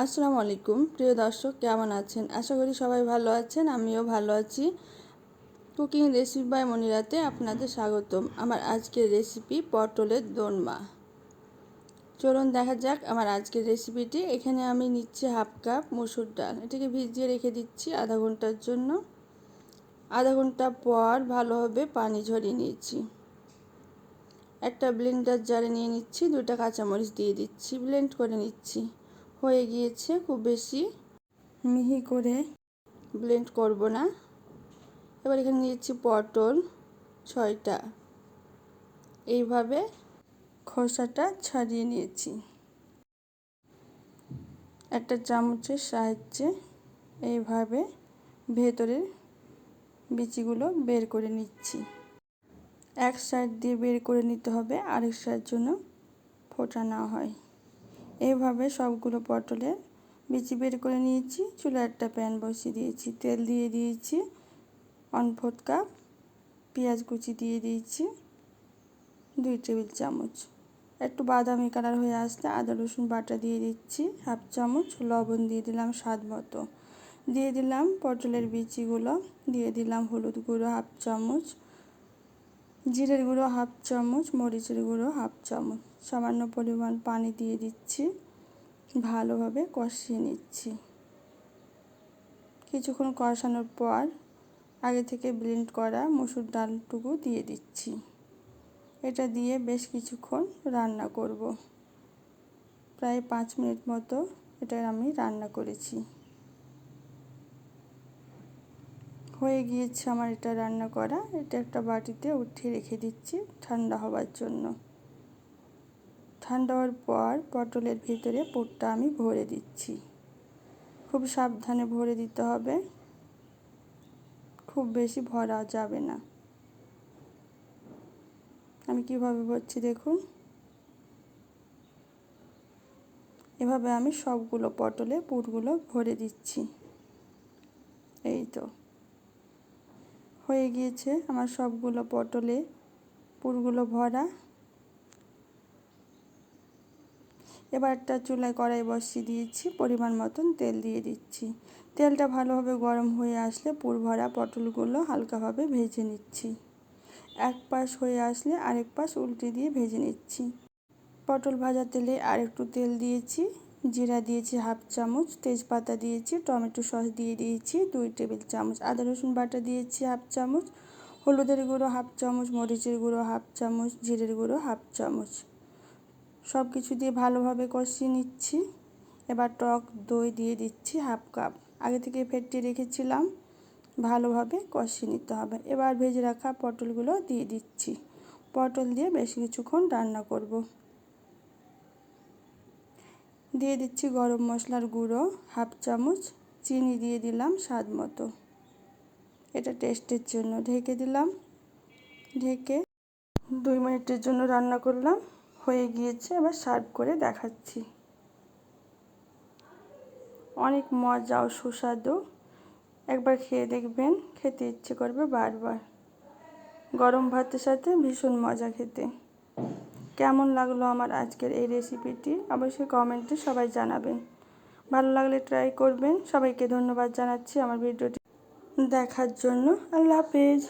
আসসালামু আলাইকুম। প্রিয় দর্শক, কেমন আছেন? আশা করি সবাই ভালো আছেন, আমিও ভালো আছি। কুকিং রেসিপি বাই মনিরাতে আপনাদের স্বাগতম। আমার আজকের রেসিপি পটলের দোনমা চলুন দেখা যাক আমার আজকের রেসিপিটি। এখানে আমি নিচ্ছি হাফ কাপ মুসুর ডাল। এটাকে ভিজিয়ে রেখে দিচ্ছি আধা ঘণ্টার জন্য। আধা ঘণ্টা পর ভালোভাবে পানি ঝরিয়ে নিয়েছি। একটা ব্লেন্ডার জারে নিয়ে নিচ্ছি দুটা কাঁচামরিচ দিয়ে দিচ্ছি, ব্লেন্ড করে নিচ্ছি। হয়ে গিয়েছে খুব বেশি। মিহি করে ব্লেন্ড করব না। এবার এখানে নিয়েছি পটল ছয়টা। এইভাবে খোসাটা ছাড়িয়ে নিয়েছি। একটা চামচের সাহায্যে এইভাবে ভেতরের বিচিগুলো বের করে নিচ্ছি। এক সাইড দিয়ে বের করে নিতে হবে আরেক সাইড জন্য ফোটা না হয়। এইভাবে সবগুলো পটলের বিচি বের করে নিয়েছি। চুলা একটা প্যান বসিয়ে দিয়েছি। তেল দিয়ে দিয়েছি। ফোর্থ কাপ পেঁয়াজ কুচি দিয়ে দিয়েছি। দুই টেবিল চামচ। একটু বাদামি কালার হয়ে আসলে আদা, রসুন বাটা দিয়ে দিচ্ছি। হাফ চামচ লবণ দিয়ে দিলাম স্বাদ মতো। দিয়ে দিলাম পটলের বিচিগুলো। দিয়ে দিলাম হলুদ গুঁড়ো হাফ চামচ। জিরের গুঁড়ো হাফ চামচ, মরিচের গুঁড়ো হাফ চামচ। সামান্য পরিমাণ পানি দিয়ে দিচ্ছি। ভালোভাবে কষিয়ে নিচ্ছি। কিছুক্ষণ কষানোর পর আগে থেকে ব্লেন্ড করা মসুর ডালটুকু দিয়ে দিচ্ছি। এটা দিয়ে বেশ কিছুক্ষণ রান্না করব। প্রায় পাঁচ মিনিট মতো এটা আমি রান্না করেছি। হয়ে গিয়েছে আমার এটা রান্না করা। এটা একটা বাটিতে উঠিয়ে রেখে দিচ্ছি ঠান্ডা হওয়ার জন্য। ঠান্ডা দেওয়ার পর পটলের ভিতরে পুরটা আমি ভরে দিচ্ছি। খুব সাবধানে ভরে দিতে হবে। খুব বেশি ভরা যাবে না। আমি কীভাবে ভরছি দেখুন। এভাবে আমি সবগুলো পটলে পুরগুলো ভরে দিচ্ছি। এই তো। হয়ে গিয়েছে আমার সবগুলো পটলে পুরগুলো ভরা। এবার একটা চুলায় কড়াই বসিয়ে দিয়েছি, পরিমাণ মতন তেল দিয়ে দিচ্ছি। তেলটা ভালোভাবে গরম হয়ে আসলে পুর ভরা পটলগুলো হালকাভাবে ভেজে নিচ্ছি। এক পাশ হয়ে আসলে আরেক পাশ উল্টে দিয়ে ভেজে নিচ্ছি। পটল ভাজা তেলে আর একটু তেল দিয়েছি, জিরা দিয়েছি হাফ চামচ, তেজপাতা দিয়েছি, টমেটো সস দিয়ে দিয়েছি দুই টেবিল চামচ, আদা রসুন বাটা দিয়েছি হাফ চামচ, হলুদের গুঁড়ো হাফ চামচ, মরিচের গুঁড়ো হাফ চামচ, জিরের গুঁড়ো হাফ চামচ। সব কিছু দিয়ে ভালোভাবে কষিয়ে নিচ্ছি। এবার টক দই দিয়ে দিচ্ছি হাফ কাপ। আগে থেকে ফেটিয়ে রেখেছিলাম। ভালোভাবে কষিয়ে নিতে হবে। এবার ভেজে রাখা পটলগুলো দিয়ে দিচ্ছি। পটল দিয়ে বেশ কিছুক্ষণ রান্না করব। দিয়ে দিচ্ছি গরম মশলার গুঁড়ো, হাফ চামচ। চিনি দিয়ে দিলাম স্বাদ মতো। এটা টেস্টের জন্য ঢেকে দিলাম। ঢেকে দুই মিনিটের জন্য রান্না করলাম। হয়ে গিয়েছে, এবার সার্ভ করে দেখাচ্ছি। অনেক মজা ও সুস্বাদু। একবার খেয়ে দেখবেন, খেতে ইচ্ছে করবে বারবার। গরম ভাতের সাথে ভীষণ মজা খেতে। কেমন লাগল আমার আজকের এই রেসিপিটি অবশ্যই কমেন্টে সবাই জানাবেন। ভালো লাগলে ট্রাই করবেন। সবাইকে ধন্যবাদ জানাচ্ছি আমার ভিডিওটি দেখার জন্য। আল্লাহ হাফেজ।